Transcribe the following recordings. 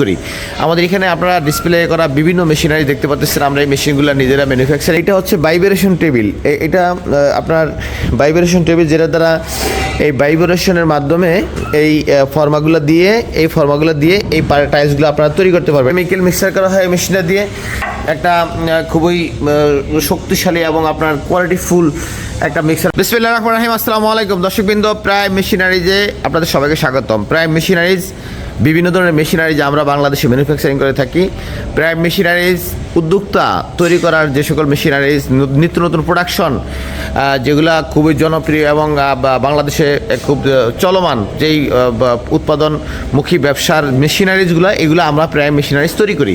করি। আমাদের এখানে আপনারা ডিসপ্লে করা বিভিন্ন মেশিনারি দেখতে পাচ্ছেন আমরা এই মেশিনগুলো নিজেরা ম্যানুফ্যাকচার এটা হচ্ছে ভাইব্রেশন টেবিল এটা আপনার ভাইব্রেশন টেবিল যেটা দ্বারা এই ভাইব্রেশনের মাধ্যমে এই ফর্মাগুলো দিয়ে, এই ফর্মাগুলো দিয়ে এই টাইলসগুলো আপনারা তৈরি করতে পারবেন। কেমিক্যাল মিক্সার করা হয় মেশিনটা দিয়ে। একটা খুবই শক্তিশালী এবং আপনার কোয়ালিটি ফুল একটা মিক্সার বিসমিল্লাহ রহমান রাহিম। আসসালামু আলাইকুম। দর্শকবৃন্দ, প্রায় মেশিনারিজে আপনাদের সবাইকে স্বাগতম। প্রায় মেশিনারিজ বিভিন্ন ধরনের মেশিনারিজ আমরা বাংলাদেশে ম্যানুফ্যাকচারিং করে থাকি। প্রায় মেশিনারিজ উদ্যোক্তা তৈরি করার যে সকল মেশিনারিজ নিত্য নতুন প্রোডাকশন যেগুলা খুবই জনপ্রিয় এবং বাংলাদেশে খুব চলমান যেই উৎপাদনমুখী ব্যবসার মেশিনারিজগুলো এগুলো আমরা প্রায় মেশিনারিজ তৈরি করি।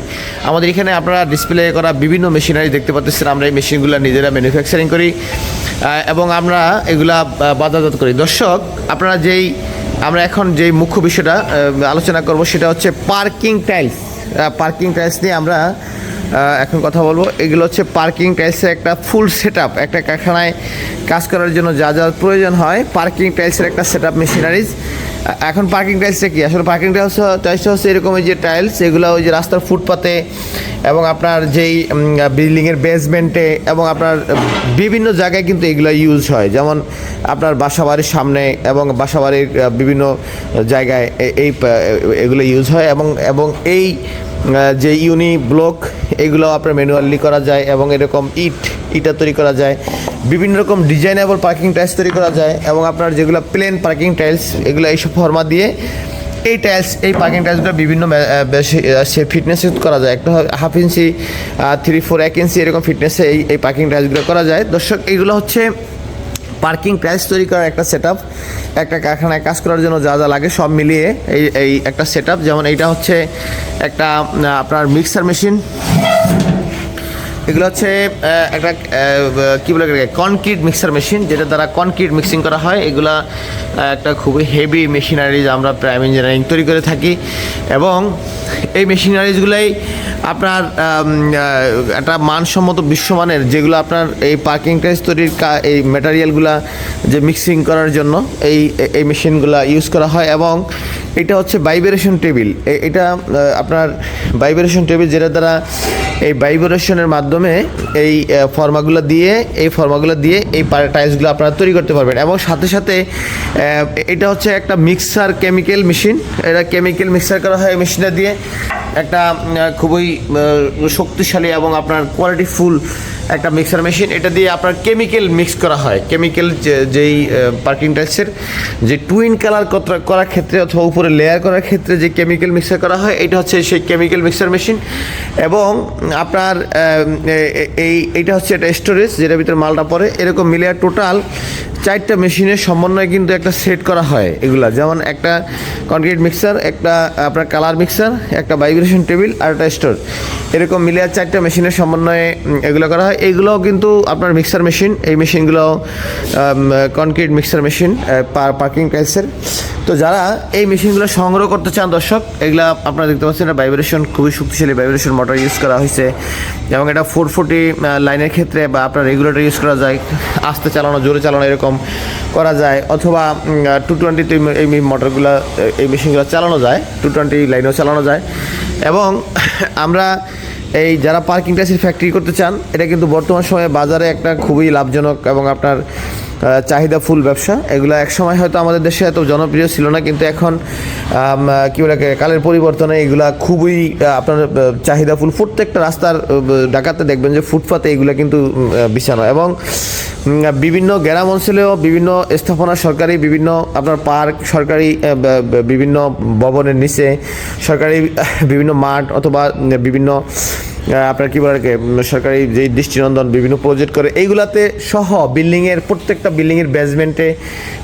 আমাদের এখানে আপনারা ডিসপ্লে করা বিভিন্ন মেশিনারি দেখতে পাচ্ছেন আমরা এই মেশিনগুলো নিজেরা ম্যানুফ্যাকচারিং করি। এবং আমরা এগুলা বাজারজাত করি। দর্শক, আপনারা যেই আমরা এখন যে মুখ্য বিষয়টা আলোচনা করব সেটা হচ্ছে পার্কিং টাইলস পার্কিং টাইলস নিয়ে আমরা এখন কথা বলব। এগুলো হচ্ছে পার্কিং টাইলসের একটা ফুল সেট একটা কারখানায় কাজ করার জন্য যা যা প্রয়োজন হয়। পার্কিং টাইলসের একটা সেট আপ মেশিনারিজ এখন পার্কিং টাইলসটা কি? আসলে পার্কিং টাইলস টাইলসটা হচ্ছে এরকম যে টাইলস এগুলো ওই যে রাস্তার ফুটপাতে এবং আপনার যেই বিল্ডিংয়ের বেসমেন্টে এবং আপনার বিভিন্ন জায়গায় কিন্তু এগুলো ইউজ হয়। যেমন আপনার বাসাবাড়ির সামনে এবং বাসাবাড়ির বিভিন্ন জায়গায় এই এগুলো ইউজ হয় এবং এবং এই যে ইউনি ব্লক এগুলো আপনার ম্যানুয়ালি করা যায় এবং এরকম ইট, ইটা তৈরি করা যায়। বিভিন্ন রকম ডিজাইনেবল পার্কিং টাইলস তৈরি করা যায় এবং আপনার যেগুলো প্লেন পার্কিং টাইলস এগুলো এইসব ফর্মা দিয়ে এই টাইলস এই পার্কিং টাইলসগুলো বিভিন্ন সে ফিটনেসে করা যায়। একটা হাফ ইঞ্চি থ্রি ফোর এক ইঞ্চি এরকম ফিটনেসে এই এই পার্কিং টাইলসগুলো করা যায়। দর্শক, এইগুলো হচ্ছে পার্কিং প্রাইস তৈরি করার একটা সেট একটা কারখানায় কাজ করার জন্য যা যা লাগে সব মিলিয়ে এই এই একটা সেট যেমন এইটা হচ্ছে একটা আপনার মিক্সার মেশিন এগুলো হচ্ছে একটা কি বলে কনক্রিট মিক্সার মেশিন যেটা দ্বারা কনক্রিট মিক্সিং করা হয়। এগুলা একটা খুবই হেভি মেশিনারিজ আমরা প্রাইম ইঞ্জিনিয়ারিং তৈরি করে থাকি। এবং এই মেশিনারিজগুলাই আপনার একটা মানসম্মত বিশ্বমানের, যেগুলো আপনার এই পার্কিং টাইস তৈরির এই ম্যাটেরিয়ালগুলা যে মিক্সিং করার জন্য এই এই মেশিনগুলো ইউজ করা হয়। এবং এটা হচ্ছে ভাইব্রেশন টেবিল এটা আপনার ভাইব্রেশন টেবিল যেটা দ্বারা এই ভাইব্রেশনের মাধ্যমে এই ফর্মাগুলো দিয়ে, এই ফর্মাগুলো দিয়ে এই টাইলসগুলো আপনারা তৈরি করতে পারবেন। এবং সাথে সাথে এটা হচ্ছে একটা মিক্সার কেমিক্যাল মেশিন এটা কেমিক্যাল মিক্সার করা হয় মেশিনটা দিয়ে। একটা খুবই শক্তিশালী এবং আপনার কোয়ালিটি ফুল একটা মিক্সার মেশিন এটা দিয়ে আপনার কেমিক্যাল মিক্স করা হয়। কেমিক্যাল যেই পার্কিং টাইলসের যে টুইন কালার করার ক্ষেত্রে অথবা উপরে লেয়ার করার ক্ষেত্রে যে কেমিক্যাল মিক্সার করা হয়, এটা হচ্ছে সেই কেমিক্যাল মিক্সার মেশিন এবং, আপনার এই, এইটা হচ্ছে একটা স্টোরেজ যেটার ভিতরে মালটা পড়ে। এরকম মিলিয়ে টোটাল চারটা মেশিনের সমন্বয়ে কিন্তু একটা সেট করা হয় এগুলা। যেমন একটা কনক্রিট মিক্সার একটা, আপনার কালার মিক্সার একটা ভাইব্রেশন টেবিল আর একটা স্টোর। এরকম মিলে আর চারটা মেশিনের সমন্বয়ে এগুলো করা হয়। এইগুলোও কিন্তু আপনার মিক্সার মেশিন, এই মেশিনগুলো কনক্রিট মিক্সার মেশিন পার্কিং টাইলসের তো যারা এই মেশিনগুলো সংগ্রহ করতে চান, দর্শক, এগুলা আপনারা দেখতে পাচ্ছেন, এটা ভাইব্রেশন খুবই শক্তিশালী ভাইব্রেশন মোটর ইউজ করা হয়েছে। এবং এটা ফোর ফোর্টি লাইনের ক্ষেত্রে বা আপনার রেগুলেটর ইউজ করা যায়, আস্তে চালানো, জোরে চালানো এরকম করা যায়। অথবা টু টোয়েন্টিতে এই মোটরগুলো এই মেশিনগুলো চালানো যায় টু টোয়েন্টি লাইনেও চালানো যায়। এবং আমরা এই যারা পার্কিং ট্যাক্সির ফ্যাক্টরি করতে চান, এটা কিন্তু বর্তমান সময়ে বাজারে একটা খুবই লাভজনক এবং আপনার চাহিদা ফুল ব্যবসা। এগুলো এক সময় হয়তো আমাদের দেশে এত জনপ্রিয় ছিল না, কিন্তু এখন কী বলে কালের পরিবর্তনে এগুলা খুবই আপনার চাহিদা ফুল। প্রত্যেকটা রাস্তার ডাকাতে দেখবেন যে ফুটপাতে এগুলো কিন্তু বিছানো এবং বিভিন্ন গ্রাম অঞ্চলেও বিভিন্ন স্থাপনা সরকারি, বিভিন্ন আপনার পার্ক সরকারি বিভিন্ন ভবনের নিচে সরকারি বিভিন্ন মাঠ অথবা বিভিন্ন আপনার কি বলে আর কি, উম, সরকারি যে দৃষ্টিনন্দন বিভিন্ন প্রজেক্ট করে এইগুলাতে সহ বিল্ডিংয়ের প্রত্যেকটা বিল্ডিংয়ের বেসমেন্টে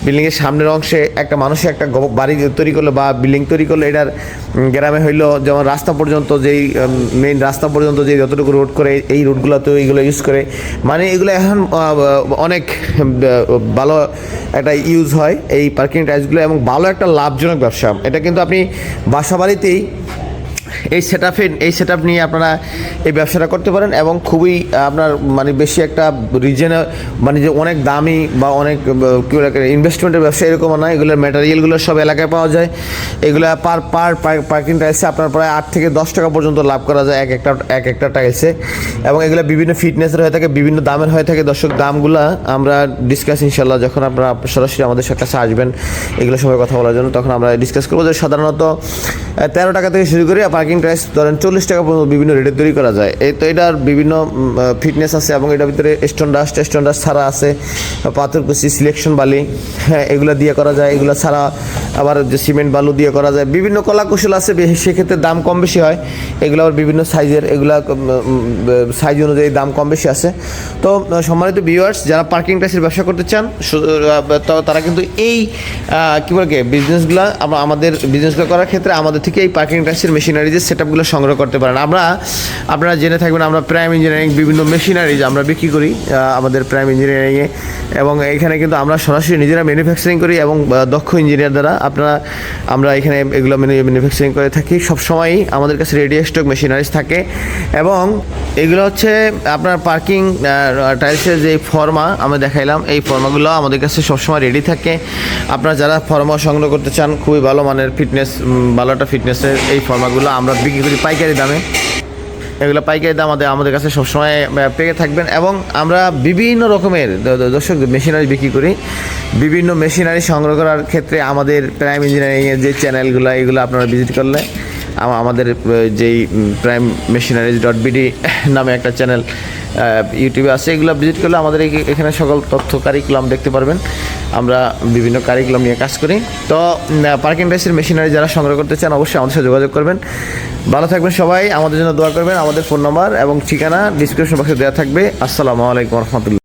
বিল্ডিংয়ের সামনের অংশে একটা মানুষের একটা বাড়ি তৈরি করল বা বিল্ডিং তৈরি করল এটার গ্রামে হইল যেমন রাস্তা পর্যন্ত যেই মেইন রাস্তা পর্যন্ত যে যতটুকু রোড করে এই রোডগুলোতেও এইগুলো ইউজ করে। মানে এগুলো এখন অনেক ভালো একটা ইউজ হয় এই পার্কিং টাইলসগুলো এবং ভালো একটা লাভজনক ব্যবসা। এটা কিন্তু আপনি বাসা বাড়িতেই এই সেট এই সেট নিয়ে আপনারা এই ব্যবসাটা করতে পারেন এবং খুবই আপনার মানে বেশি একটা রিজনে মানে যে অনেক দামি বা অনেক কী বলে ইনভেস্টমেন্টের ব্যবসা এরকম না এগুলোর ম্যাটেরিয়ালগুলো সব এলাকায় পাওয়া যায়। এগুলো পার পার পার্কিং টাইলসে আপনার প্রায় আট থেকে দশ টাকা পর্যন্ত লাভ করা যায় এক একটা এক একটা টাইলসে এবং এগুলো বিভিন্ন ফিটনেসের হয়ে থাকে, বিভিন্ন দামের হয়ে থাকে। দর্শক, দামগুলো আমরা ডিসকাস ইনশাল্লাহ যখন আপনারা সরাসরি আমাদের কাছে আসবেন, এগুলো সময় কথা বলার জন্য, তখন আমরা ডিসকাস করব যে সাধারণত তেরো টাকা থেকে শুরু করে পার্কিং প্রাইস ধরেন চল্লিশ টাকা পর্যন্ত বিভিন্ন রেটে তৈরি করা যায়। এই তো এটার বিভিন্ন ফিটনেস আছে এবং এটার ভিতরে স্টোন ডাস্ট স্টোন ডাস্ট ছাড়া আছে। পাথর কুচি সিলেকশন বালি হ্যাঁ এগুলো দিয়ে করা যায়। এগুলো ছাড়া আবার যে সিমেন্ট বালু দিয়ে করা যায়। বিভিন্ন কলা কৌশল আছে সেক্ষেত্রে দাম কম বেশি হয়। এগুলো আবার বিভিন্ন সাইজের এগুলা সাইজ অনুযায়ী দাম কম বেশি আছে। তো সম্মানিত ভিউয়ার্স যারা পার্কিং প্রাইসের ব্যবসা করতে চান তারা কিন্তু এই কি বলে বিজনেসগুলো আমাদের বিজনেসগুলো করার ক্ষেত্রে আমাদের থেকে এই পার্কিং প্রাইসের মেশিনারিজের সেট আপগুলো সংগ্রহ করতে পারেন। আমরা, আপনারা জেনে থাকবেন, আমরা প্রাইম ইঞ্জিনিয়ারিং বিভিন্ন মেশিনারিজ আমরা বিক্রি করি আমাদের প্রাইম ইঞ্জিনিয়ারিংয়ে এবং এখানে কিন্তু আমরা সরাসরি নিজেরা ম্যানুফ্যাকচারিং করি এবং দক্ষ ইঞ্জিনিয়ার দ্বারা আপনারা, আমরা এখানে এগুলো ম্যানুফ্যাকচারিং করে থাকি। সবসময়ই আমাদের কাছে রেডি স্টক মেশিনারিজ থাকে। এবং এগুলো হচ্ছে আপনার পার্কিং টাইলসের যে ফর্মা আমরা দেখাইলাম, এই ফর্মাগুলো আমাদের কাছে সবসময় রেডি থাকে। আপনারা যারা ফর্মা সংগ্রহ করতে চান, খুবই ভালো মানের ফিটনেস ভালো একটা ফিটনেসের এই ফর্মাগুলো আমরা বিক্রি করি পাইকারি দামে। এগুলো পাইকারি দাম আমাদের আমাদের কাছে সবসময় পেয়ে থাকবেন এবং আমরা বিভিন্ন রকমের দর্শক মেশিনারি বিক্রি করি। বিভিন্ন মেশিনারি সংগ্রহ করার ক্ষেত্রে আমাদের প্রাইম ইঞ্জিনিয়ারিংয়ের যে চ্যানেলগুলো, এগুলো আপনারা ভিজিট করলে আমাদের যেই প্রাইম মেশিনারিজ ডট বিডি নামে একটা চ্যানেল ইউটিউবে আছে, এগুলো ভিজিট করলে আমাদের এখানে সকল তথ্য কারিকুলাম দেখতে পারবেন। আমরা বিভিন্ন কারিকুলাম নিয়ে কাজ করি। তো পার্কিং রাইসের মেশিনারি যারা সংগ্রহ করতে চান, অবশ্যই আমাদের সাথে যোগাযোগ করবেন। ভালো থাকবেন সবাই, আমাদের জন্য দোয়া করবেন। আমাদের ফোন নাম্বার এবং ঠিকানা ডিসক্রিপশন বক্সে দেওয়া থাকবে। আসসালামু আলাইকুম রহমতুল্লাহ।